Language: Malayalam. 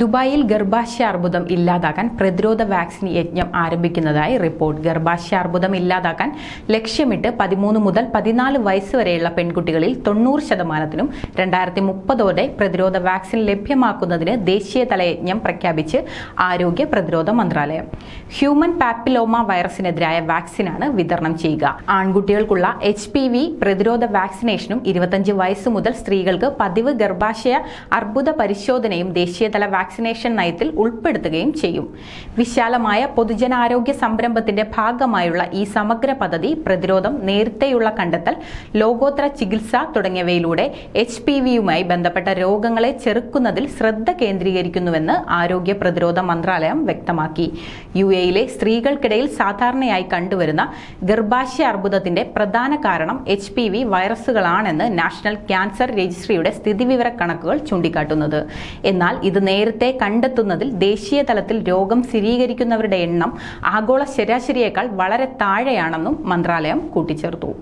ദുബായിൽ ഗർഭാശയ അർബുദം ഇല്ലാതാക്കാൻ പ്രതിരോധ വാക്സിൻ യജ്ഞം ആരംഭിക്കുന്നതായി റിപ്പോർട്ട്. ഗർഭാശയ അർബുദം ഇല്ലാതാക്കാൻ ലക്ഷ്യമിട്ട് പതിമൂന്ന് മുതൽ പതിനാല് വയസ്സ് വരെയുള്ള പെൺകുട്ടികളിൽ തൊണ്ണൂറ് ശതമാനത്തിനും രണ്ടായിരത്തി മുപ്പതോടെ പ്രതിരോധ വാക്സിൻ ലഭ്യമാക്കുന്നതിന് ദേശീയതല യജ്ഞം പ്രഖ്യാപിച്ച് ആരോഗ്യ പ്രതിരോധ മന്ത്രാലയം. ഹ്യൂമൻ പാപ്പിലോമ വൈറസിനെതിരായ വാക്സിനാണ് വിതരണം ചെയ്യുക. ആൺകുട്ടികൾക്കുള്ള എച്ച് പി വി പ്രതിരോധ വാക്സിനേഷനും ഇരുപത്തഞ്ച് വയസ്സ് മുതൽ സ്ത്രീകൾക്ക് പതിവ് ഗർഭാശയ അർബുദ പരിശോധനയും ദേശീയതല വാക്സിനേഷൻ നയത്തിൽ ഉൾപ്പെടുത്തുകയും ചെയ്യും. വിശാലമായ പൊതുജനാരോഗ്യ സംരംഭത്തിന്റെ ഭാഗമായുള്ള ഈ സമഗ്ര പദ്ധതി പ്രതിരോധം നേരത്തെയുള്ള കണ്ടെത്തൽ ലോകോത്തര ചികിത്സ തുടങ്ങിയവയിലൂടെ എച്ച് പി വിയുമായി ബന്ധപ്പെട്ട രോഗങ്ങളെ ചെറുക്കുന്നതിൽ ശ്രദ്ധ കേന്ദ്രീകരിക്കുന്നുവെന്ന് ആരോഗ്യ പ്രതിരോധ മന്ത്രാലയം വ്യക്തമാക്കി. യു എയിലെ സ്ത്രീകൾക്കിടയിൽ സാധാരണയായി കണ്ടുവരുന്ന ഗർഭാശയ അർബുദത്തിന്റെ പ്രധാന കാരണം എച്ച് പി വി വൈറസുകളാണെന്ന് നാഷണൽ ക്യാൻസർ രജിസ്ട്രിയുടെ സ്ഥിതിവിവര കണക്കുകൾ ചൂണ്ടിക്കാട്ടുന്നത്. എന്നാൽ ഇത് നേരത്തെ കണ്ടെത്തുന്നതിൽ ദേശീയ തലത്തിൽ രോഗം സ്ഥിരീകരിക്കുന്നവരുടെ എണ്ണം ആഗോള ശരാശരിയേക്കാൾ വളരെ താഴെയാണെന്നും മന്ത്രാലയം കൂട്ടിച്ചേർത്തു.